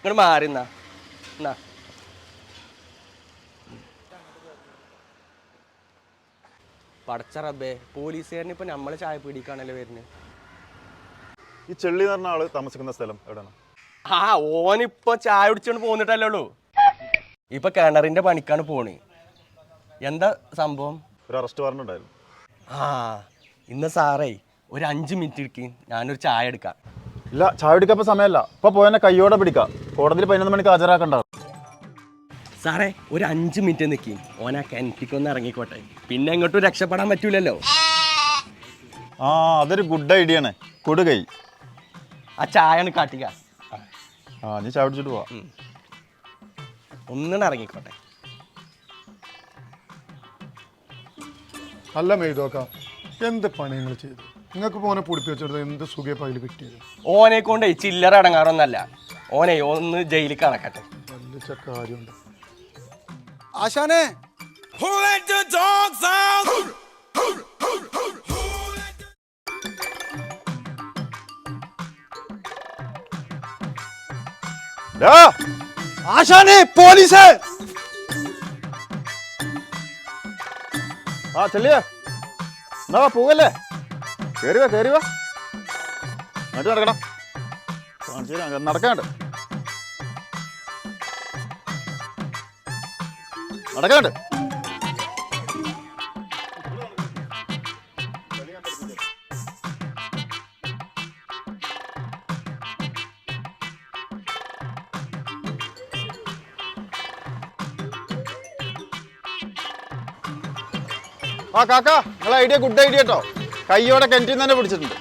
ഇങ്ങോട്ട് മാറി എന്നാ എന്നാ പടച്ച റബ്ബേ ഇപ്പൊ നമ്മളെ ചായ പിടിക്കാണല്ലോ വരുന്നത്. ഈ ചെള്ളി എന്ന് പറഞ്ഞ ആൾ താമസിക്കുന്ന സ്ഥലം എവിടെയാണ്? ആ ഓനിപ്പോ ചായ കുടിച്ചോണ്ട് പോന്നിട്ടല്ലേ ഉള്ളൂ. ഇപ്പൊ കിണറിന്റെ പണിക്കാണ് പോണ്. എന്താ സംഭവം? ഒരു അറസ്റ്റ് വാറണ്ട് ഉണ്ടായിരുന്നു. ആ ഇന്ന് സാറേ ഒരു അഞ്ച് മിനിറ്റ് ഇരിക്കും. ഞാനൊരു ചായ എടുക്കാം. ഇല്ല ചായ പിടിക്കപ്പോ സമയമല്ല ഇപ്പൊ പോയെന്നെ കയ്യോടെ പിടിക്കാം. കോടതിയിൽ പതിനൊന്ന് മണിക്ക് ഹാജരാക്കണ്ട. സാറേ ഒരു അഞ്ച് മിനിറ്റ് നിൽക്കി ഓനാ കിണറ്റിക്കൊന്ന് ഇറങ്ങിക്കോട്ടെ. പിന്നെ എങ്ങോട്ടും രക്ഷപ്പെടാൻ പറ്റൂലല്ലോ. ആ അതൊരു ഗുഡ് ഐഡിയ ആണ്. കൊടുകൈ ആ ചായ ആണ് കാട്ടിക്ക. ആ നീ ചായ പിടിച്ചിട്ട് പോവാ. ഒന്നിനും ഇറങ്ങിക്കോട്ടെ. അല്ല മെയ്തോക്ക എന്ത് പണി നിങ്ങൾ ചെയ്തു? നിങ്ങൾക്ക് പോനെ പൊടിപ്പി വെച്ചെടുത്ത് എന്ത് സുഖേ പകൽ കിട്ടിയത്? ഓനെ കൊണ്ടേ ചില്ലറ അടങ്ങാറൊന്നല്ല ഓനെ ഒന്ന് ജയിലിൽ കണക്കട്ടെ. വലിയ കാര്യമുണ്ട്. ആശാനെ. ആശാനെ പോലീസ്. ആ ചെല്ലിയ. എന്നാ പോവല്ലേ? കേറി വാ എന്നിട്ട് നടക്കണം. കാണിച്ചു നടക്കാണ്ട്. നടക്കാണ്ട്. ആ കാക്ക നിങ്ങളെ ഐഡിയ ഗുഡ് ഐഡിയ കേട്ടോ. കയ്യോടെ കിണറ്റിൽ നിന്ന് തന്നെ പിടിച്ചിട്ടുണ്ട്.